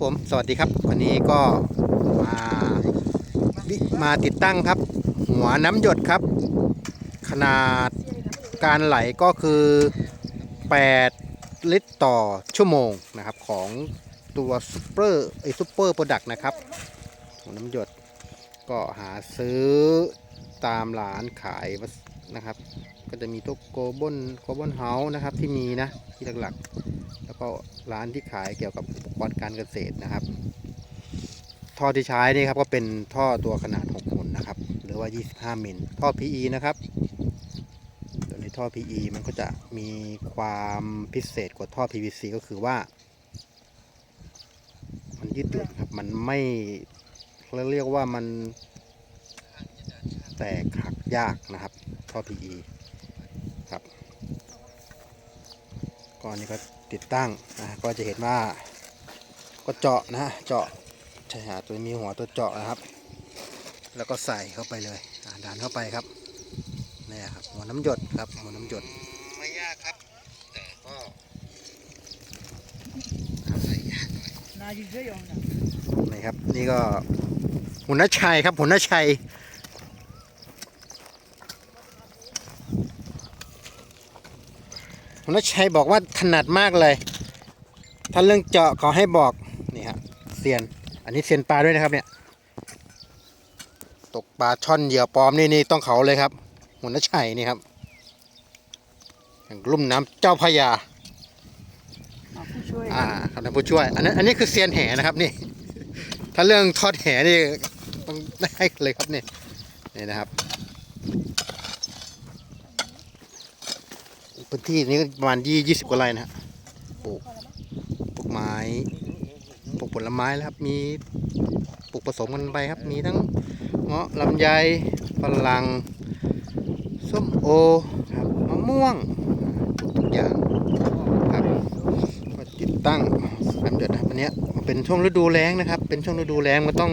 ผม สวัสดีครับ วันนี้ก็มามาติดตั้งครับ หัวน้ำหยดครับ ขนาดการไหลก็คือ 8 ลิตรต่อชั่วโมงนะครับ ของตัวซูเปอร์ไอซูเปอร์โปรดักต์นะครับหัวน้ำหยดก็หาซื้อตามร้านขายนะครับ ก็จะมีตัวโกบอนโกบอนเฮาส์นะครับที่มีนะที่หลักๆ แล้วก็ร้านที่ขายเกี่ยวกับอุปกรณ์การเกษตรนะครับ ท่อที่ใช้นี่ครับก็เป็นท่อตัวขนาด6หุ่นนะครับ หรือว่า 25มิลท่อ PE นะครับ ตัวนี้ท่อ PE มันก็จะมีความพิเศษกว่าท่อ PVC ก็คือว่า มันยืดหยุ่นครับมันไม่เราเรียกว่ามันแตกหักยากนะครับท่อ PE ครับก่อนนี้ก็ติดตั้งนะก็จะเห็นว่าก็เจาะนะเจาะชายหาดตัวมีหัวตัวเจาะนะครับ แล้วก็ใส่เข้าไปเลยดันเข้าไปครับนี่ครับหัวน้ำหยดครับหัวน้ำหยดไม่ยากครับ แต่ก็ใส่ยากหน่อยนายิงเยอะยองนี่ครับนี่ก็หุ่นนชัยครับหุ่นนชัย ผมนัชัยบอกว่าถนัดมากเลย ถ้าเรื่องเจาะขอให้บอกนี่ฮะเซียน อันนี้เซียนปลาด้วยนะครับเนี่ย ตกปลาช่อนเหยื่อปลอมนี่นี่ต้องเขาเลยครับหัวนชัยนี่ครับรุ่มน้ำเจ้าพญาอ่าครับท่านผู้ช่วย อันนั้นอันนี้คือเซียนแหนะครับนี่ ถ้าเรื่องทอดแหนี่ต้องได้เลยครับนี่นี่นะครับ พื้นที่นี้ประมาณยี่ยี่สิบกว่าไร่นะฮะปลูกปลูกไม้ปลูกผลไม้แล้วครับ มีปลูกผสมกันไปครับ มีทั้งเงาะลำไยฝรั่งส้มโอครับมะม่วงทุกอย่างครับก็ติดตั้งน้ำเดือดนะครับอันนี้เป็นช่วงฤดูแล้งนะครับ เป็นช่วงฤดูแล้งมันต้อง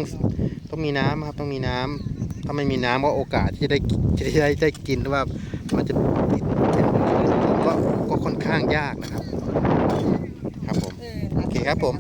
ต้องมีน้ำครับต้องมีน้ำถ้าไม่มีน้ำก็โอกาสที่จะได้จะได้ได้กินว่ามันจะติด ข้างยากนะครับ ครับผม โอเคครับผม